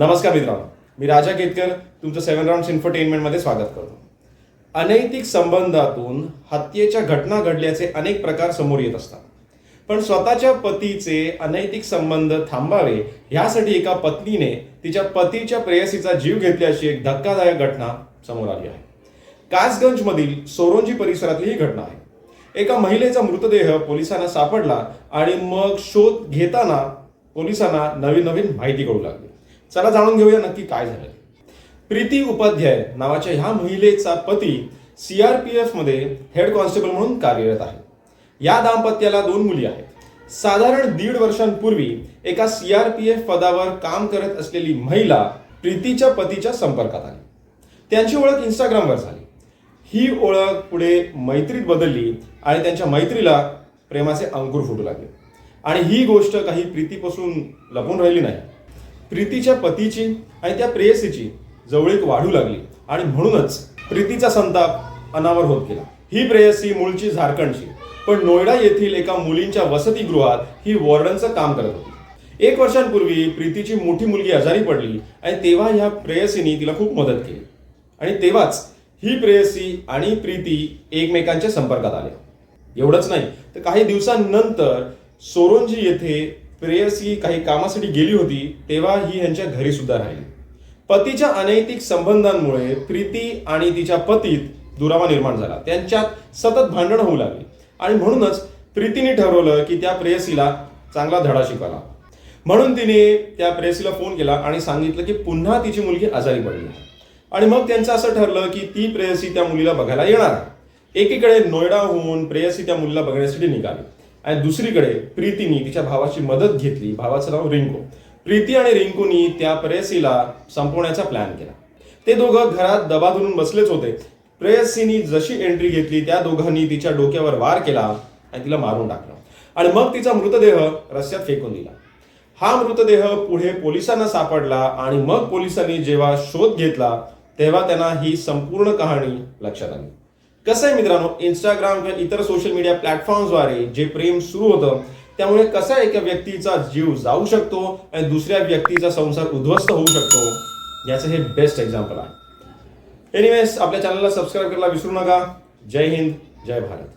नमस्कार मित्रांनो मी राजा केतकर तुमचं सेव्हन राऊंड इन्फरटेनमेंटमध्ये स्वागत करतो. अनैतिक संबंधातून हत्येच्या घटना घडल्याचे अनेक प्रकार समोर येत असतात. पण स्वतःच्या पतीचे अनैतिक संबंध थांबावे ह्यासाठी एका पत्नीने तिच्या पतीच्या प्रेयसीचा जीव घेतल्याची एक धक्कादायक घटना समोर आली आहे. कासगंजमधील सोरोंजी परिसरातली ही घटना आहे. एका महिलेचा मृतदेह पोलिसांना सापडला आणि मग शोध घेताना पोलिसांना नवीन नवीन माहिती कळू लागली. चला जाणून घेऊया नक्की काय झालं. प्रीती उपाध्याय नावाच्या ह्या महिलेचा पती सीआरपीएफमध्ये हेड कॉन्स्टेबल म्हणून कार्यरत आहे. या दाम्पत्याला दोन मुली आहेत. साधारण दीड वर्षांपूर्वी एका सीआरपीएफ पदावर काम करत असलेली महिला प्रीतीच्या पतीच्या संपर्कात आली. त्यांची ओळख इंस्टाग्रामवर झाली. ही ओळख पुढे मैत्रीत बदलली आणि त्यांच्या मैत्रीला प्रेमाचे अंकुर फुटू लागले. आणि ही गोष्ट काही प्रीतीपासून लपून राहिली नाही. प्रीतीच्या पतीची आणि त्या प्रेयसीची जवळीक वाढू लागली. आणि म्हणूनच प्रीतीचा संताप अनावर होत गेला. ही प्रेयसी मूळची झारखंडची. पण नोएडा येथील एका मुलींच्या वसतिगृहात ही वॉर्डनचं काम करत होती. एक वर्षांपूर्वी प्रीतीची मोठी मुलगी आजारी पडली आणि तेव्हा ह्या प्रेयसीने तिला खूप मदत केली. आणि तेव्हाच ही प्रेयसी आणि प्रीती एकमेकांच्या संपर्कात आले. एवढंच नाही तर काही दिवसांनंतर सोरोंजी येथे प्रेयसी काही कामासाठी गेली होती तेव्हा ही यांच्या घरी सुद्धा राहिली. पतीच्या अनैतिक संबंधांमुळे प्रीती आणि तिच्या पतीत दुरावा निर्माण झाला. त्यांच्यात सतत भांडण होऊ लागली. आणि म्हणूनच प्रीतीने ठरवलं की त्या प्रेयसीला चांगला धडा शिकवला म्हणून तिने त्या प्रेयसीला फोन केला आणि सांगितलं की पुन्हा तिची मुलगी आजारी पडली आणि मग त्यांचं असं ठरलं की ती प्रेयसी त्या मुलीला बघायला येणार एकीकडे नोएडाहून प्रेयसी त्या मुलीला बघण्यासाठी निघाली. आणि दुसरीकडे प्रीतीने तिच्या भावाची मदत घेतली. भावाचं नाव रिंकू. प्रीती आणि रिंकूनी त्या प्रेयसीला संपवण्याचा प्लॅन केला. ते दोघं घरात दबा धरून बसलेच होते. प्रेयसीनी जशी एंट्री घेतली त्या दोघांनी तिच्या डोक्यावर वार केला आणि तिला मारून टाकलं. आणि मग तिचा मृतदेह रस्त्यात फेकून दिला. हा मृतदेह पुढे पोलिसांना सापडला आणि मग पोलिसांनी जेव्हा शोध घेतला तेव्हा त्यांना ही संपूर्ण कहाणी लक्षात आली. कसं आहे मित्रांनो इंस्टाग्राम किंवा इतर सोशल मीडिया प्लॅटफॉर्मद्वारे जे प्रेम सुरू होतं त्यामुळे कसा एका व्यक्तीचा जीव जाऊ शकतो आणि दुसऱ्या व्यक्तीचा संसार उद्ध्वस्त होऊ शकतो याचं हे बेस्ट एक्झाम्पल आहे. एनिवेज आपल्या चॅनलला सबस्क्राईब करायला विसरू नका. जय हिंद जय भारत.